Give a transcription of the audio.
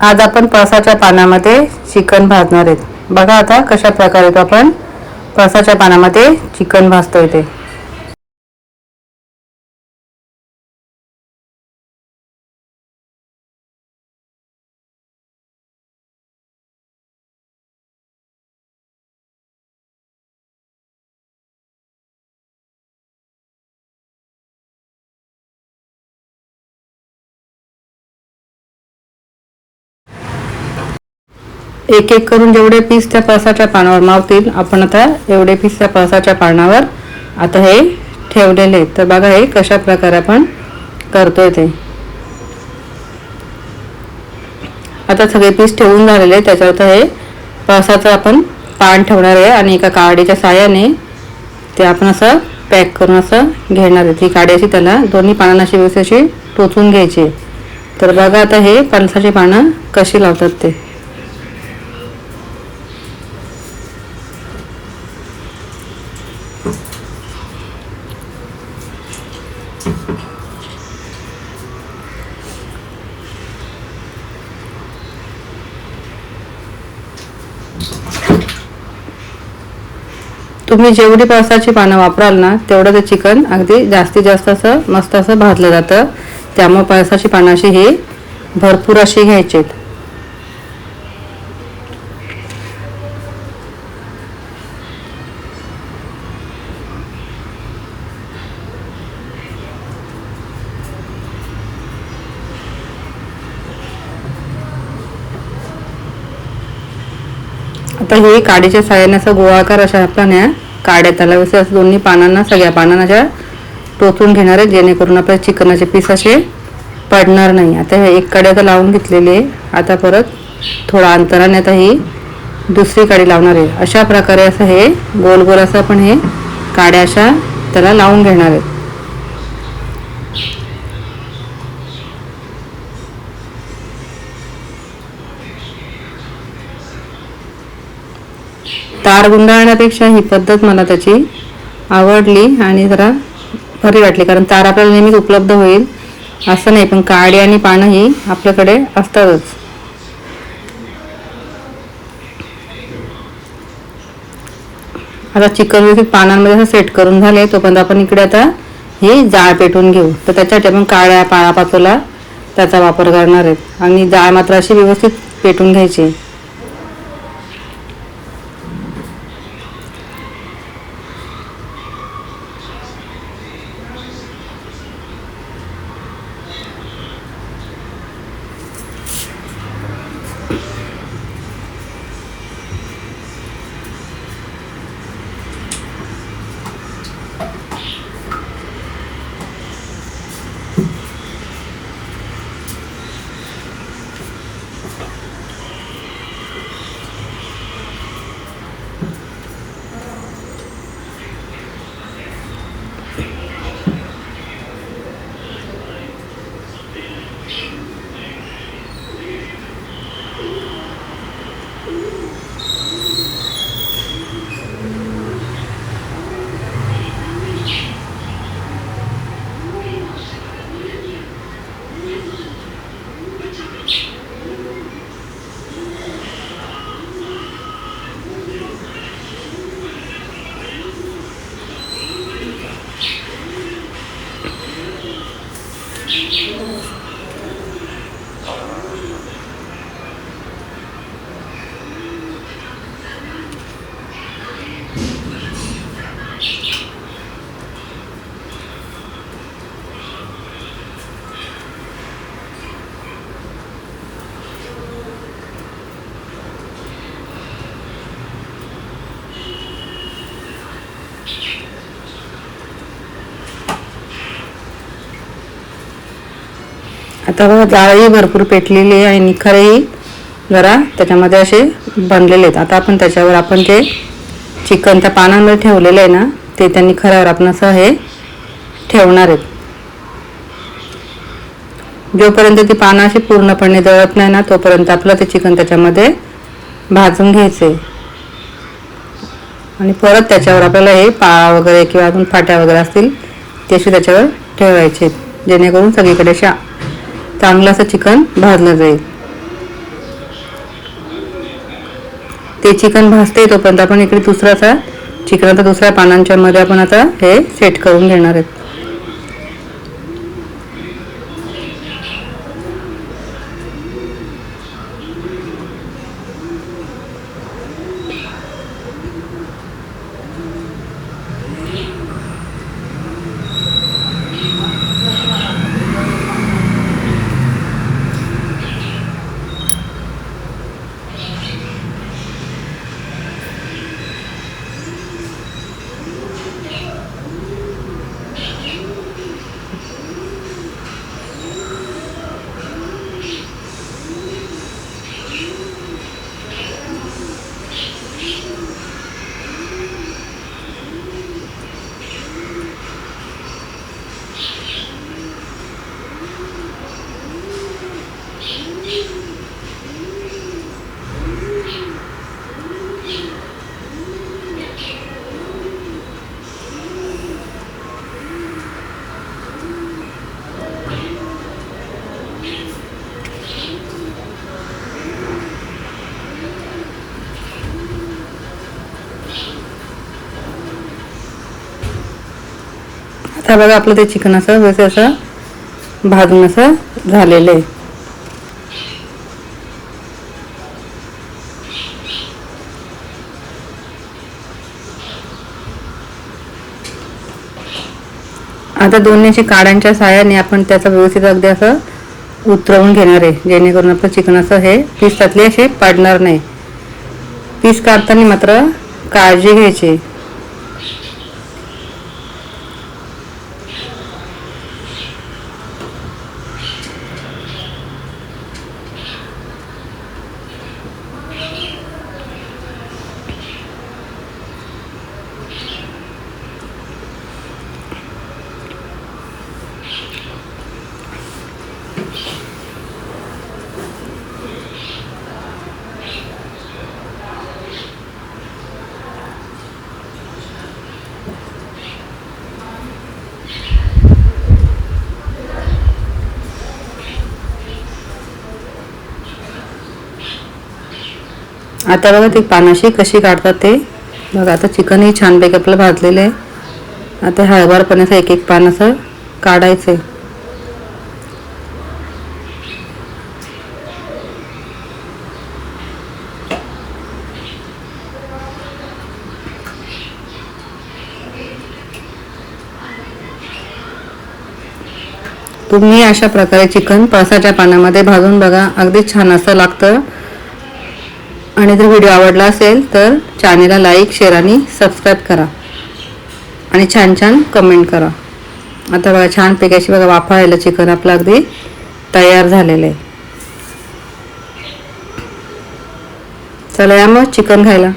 आज आपण पळसाच्या पानामध्ये चिकन भाजणार आहेत. बघा आता कशा प्रकारे तो आपण पळसाच्या पानामध्ये चिकन भाजतो ते. एक एक करून जेवढे पीस त्या पळसाच्या पानावर मावतील आपण आता एवढे पीस त्या पळसाच्या पानावर आता हे ठेवलेले तर बघा हे कशा प्रकारे आपण करतोय ते. आता सगळे पीस ठेवून झालेले त्याच्यावर हे पळसाचं आपण पान ठेवणार आहे आणि एका काडीच्या साह्याने ते आपण असं पॅक करून असं घेणार आहे ती काडी अशी त्याला दोन्ही पानांना अशी व्यवस्थित अशी टोचून घ्यायची तर बघा आता हे पणसाची पानं कशी लावतात ते. तुम्ही जेवढी पावसाची पानं वापराल ना तेवढं ते चिकन अगदी जास्तीत जास्त असं मस्त असं भाजलं जातं. त्यामुळे पावसाची पानं अशी ही भरपूर अशी घ्यायची आता हे काडीच्या साह्याने असं गोळाकार अशा आपण काड्या त्याला असं दोन्ही पानांना सगळ्या पानांना टोचून घेणार आहे जेणेकरून आपल्या चिकनाचे पीस असे पडणार नाही. आता हे एक काडी आता लावून घेतलेली आहे. आता परत थोडा अंतराने आता ही दुसरी काडी लावणार आहे. अशा प्रकारे असं हे गोल गोल असं आपण हे काड्या अशा त्याला लावून घेणार आहेत. तार गुंडाळण्यापेक्षा ही पद्धत मला त्याची आवडली आणि जरा बरी वाटली कारण तार आपल्याला नेहमीच उपलब्ध होईल. असं नाही पण काडी आणि पानं ही आपल्याकडे असतातच. आता चिकन व्यवस्थित पानांमध्ये असं सेट करून झाले तोपर्यंत आपण इकडे आता ही जाळ पेटून घेऊ. तर त्याच्यासाठी आपण काळ्या पाळापाचोला त्याचा वापर करणार आहेत. आणि जाळ मात्र अशी व्यवस्थित पेटून घ्यायची. आता बघा जाळही भरपूर पेटलेली आहे आणि खरेही जरा त्याच्यामध्ये असे बनलेले आहेत. आता आपण त्याच्यावर आपण ते चिकन त्या पानांमध्ये ठेवलेलं आहे ना ते त्या खऱ्यावर आपण असं हे ठेवणार आहेत. जोपर्यंत ती पानं अशी पूर्णपणे जळत नाही ना तोपर्यंत आपलं ते चिकन त्याच्यामध्ये भाजून घ्यायचे आणि परत त्याच्यावर आपल्याला हे पाळा वगैरे किंवा अजून फाट्या वगैरे असतील ते असे त्याच्यावर ठेवायचे जेणेकरून सगळीकडे शा चांगलं असं चिकन भाजलं जाईल. ते चिकन भाजते तोपर्यंत आपण इकडे दुसराचा आता दुसऱ्या पानांच्या मध्ये आपण आता हे सेट करून घेणार आहेत. आता बघा आपलं ते चिकन असं व्यवस्थित असं भाजून असं झालेलं आहे. आता दोन्ही अशी काड्यांच्या साह्याने आपण त्याचा व्यवस्थित अगदी असं उतरवून घेणार आहे जेणेकरून आपलं चिकन असं हे पीस त्यातले असे पडणार नाही. पीस काढताना मात्र काळजी घ्यायची. आता बघा ती पानाशी कशी काढतात ते? बघा आता चिकनही छानपैकी आपलं भाजलेलं आहे. आता हळवारपणे असं एक एक पान असं काढायचं आहे. तुम्ही अशा प्रकारे चिकन पळसाच्या पानामध्ये भाजून बघा. अगदी छान असं लागतं. आणि जर व्हिडिओ आवडला असेल तर चॅनेलला लाईक शेअर आणि सबस्क्राईब करा. आणि छान छान कमेंट करा. आता बघा छानपैकी अशी बघा वाफाळायला चिकन आपलं अगदी तयार झालेलं आहे. चला या मग चिकन खायला.